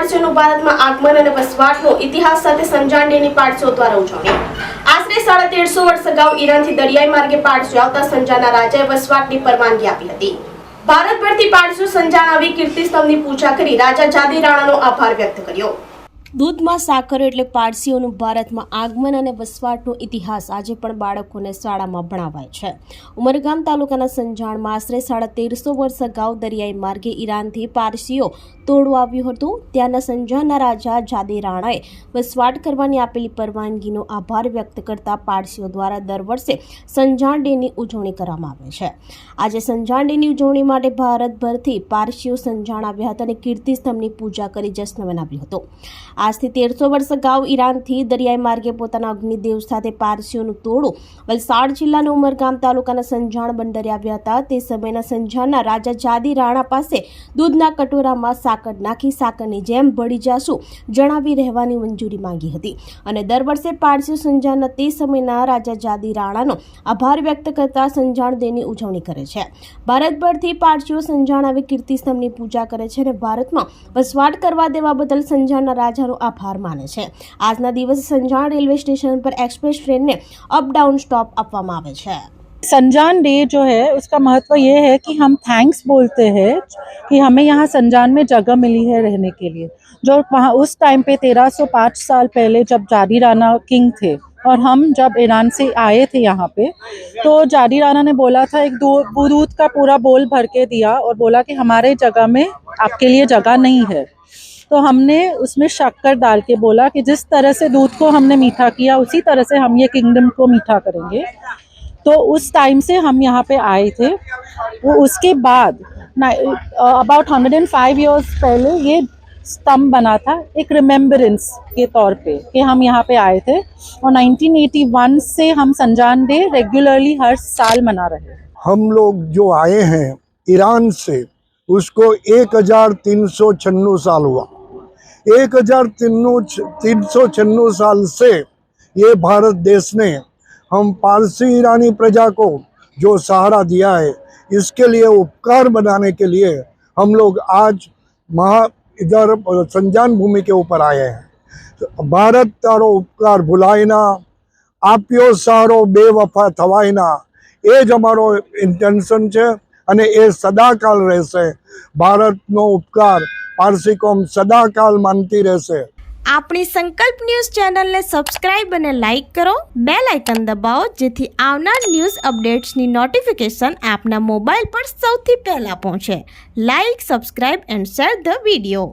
પારસીઓનું ભારતમાં આગમન અને વસવાટનો ઇતિહાસ સાથે સંજાણની પાડશો દ્વારા ઉજવણી. આશરે સાડા તેરસો વર્ષ અગાઉ ઈરાનથી દરિયાઈ માર્ગે પાડશો આવતા સંજાના રાજાએ વસવાટની પરવાનગી આપી હતી. ભારત પરથી પાડશો સંજાણ આવી કીર્તિસ્તંભની પૂજા કરી રાજા જાદી રાણાનો આભાર વ્યક્ત કર્યો. દૂધમાં સાકર એટલે પારસીઓનું ભારતમાં આગમન અને વસવાટનો ઇતિહાસ આજે પણ બાળકોને શાળામાં ભણાવાય છે. ઉમરગામ તાલુકાના સંજાણમાં આશરે સાડા તેરસો વર્ષ અગાઉ દરિયાઈ માર્ગે ઈરાનથી પારસીઓ તોડું આવ્યું હતું. ત્યાંના સંજાણના રાજા જાદે રાણાએ વસવાટ કરવાની આપેલી પરવાનગીનો આભાર વ્યક્ત કરતા પારસીઓ દ્વારા દર વર્ષે સંજાણ ડેની ઉજવણી કરવામાં આવે છે. આજે સંજાણ ડેની ઉજવણી માટે ભારતભરથી પારસીઓ સંજાણ આવ્યા હતા અને કીર્તિસ્તંભની પૂજા કરી જશ્ન મનાવ્યો હતો. આજથી તેરસો વર્ષ અગાઉ ઈરાનથી દરિયાઈ માર્ગે પોતાના અગ્નિદેવ સાથે પારસીઓનું તોડું વલસાડ જિલ્લાના ઉમરગામ તાલુકાના સંજાણ બંદરે આવ્યા હતા. તે સમયના સંજાણના રાજા જાદી રાણા પાસે દૂધના કટોરામાં સાકર નાખી સાકરની જેમ ભળી જાશું જણાવી રહેવાની મંજૂરી માંગી હતી અને દર વર્ષે પારસીઓ સંજાણના તે સમયના રાજા જાદી રાણાનો આભાર વ્યક્ત કરતા સંજાણ દેની ઉજવણી કરે છે. ભારતભરથી પારસીઓ સંજાણ આવી કીર્તિસ્તંભની પૂજા કરે છે અને ભારતમાં વસવાટ કરવા દેવા બદલ સંજાણના રાજાનો આભાર માને છે આજના દિવસે સંજાણ રેલવે સ્ટેશન પર એક્સપ્રેસ ટ્રેનને અપ ડાઉન સ્ટોપ આપવામાં આવે છે संजान डे जो है उसका महत्व ये है कि हम थैंक्स बोलते हैं कि हमें यहाँ संजान में जगह मिली है रहने के लिए जो वहाँ उस टाइम पे 1305 साल पहले जब जारी राणा किंग थे और हम जब ईरान से आए थे यहाँ पे तो जारी राणा ने बोला था एक दू- दूध का पूरा बोल भर के दिया और बोला कि हमारे जगह में आपके लिए जगह नहीं है तो हमने उसमें शक्कर डाल के बोला कि जिस तरह से दूध को हमने मीठा किया, उसी तरह से हम ये किंगडम को मीठा करेंगे। तो उस टाइम से हम यहाँ पे आए थे। वो उसके बाद about hundred and five years पहले ये स्तंभ बना था, एक रिमेम्बरेंस के तौर पे कि हम यहाँ पे आए थे। और 1981 से हम संजान डे रेगुलरली हर साल मना रहे हम लोग जो आए हैं ईरान से, उसको एक हज़ार तीन सौ साल हुआ। एक हजार तीन सौ छन्नू साल से ये भारत देश ने हम पारसी ईरानी प्रजा को जो सहारा दिया है इसके लिए उपकार बनाने के लिए हम लोग आज महा इधर संजान भूमि के ऊपर आए हैं भारत तारो उपकार भुलाय ना આપ્યો સહારો બેવફા થવાય ના એ જ અમારો ઇન્ટેન્શન છે અને એ સદાકાલ રહેશે ભારતનો ઉપકાર પારસી કોમ સદાકાલ માનતી રહેશે. આપણી સંકલ્પ ન્યૂઝ ચેનલને સબસ્ક્રાઇબ અને લાઇક કરો. બે લાઇકન દબાવો, જેથી આવનાર ન્યૂઝ અપડેટ્સની નોટિફિકેશન આપના મોબાઈલ પર સૌથી પહેલાં પહોંચે. Like, subscribe and share the video.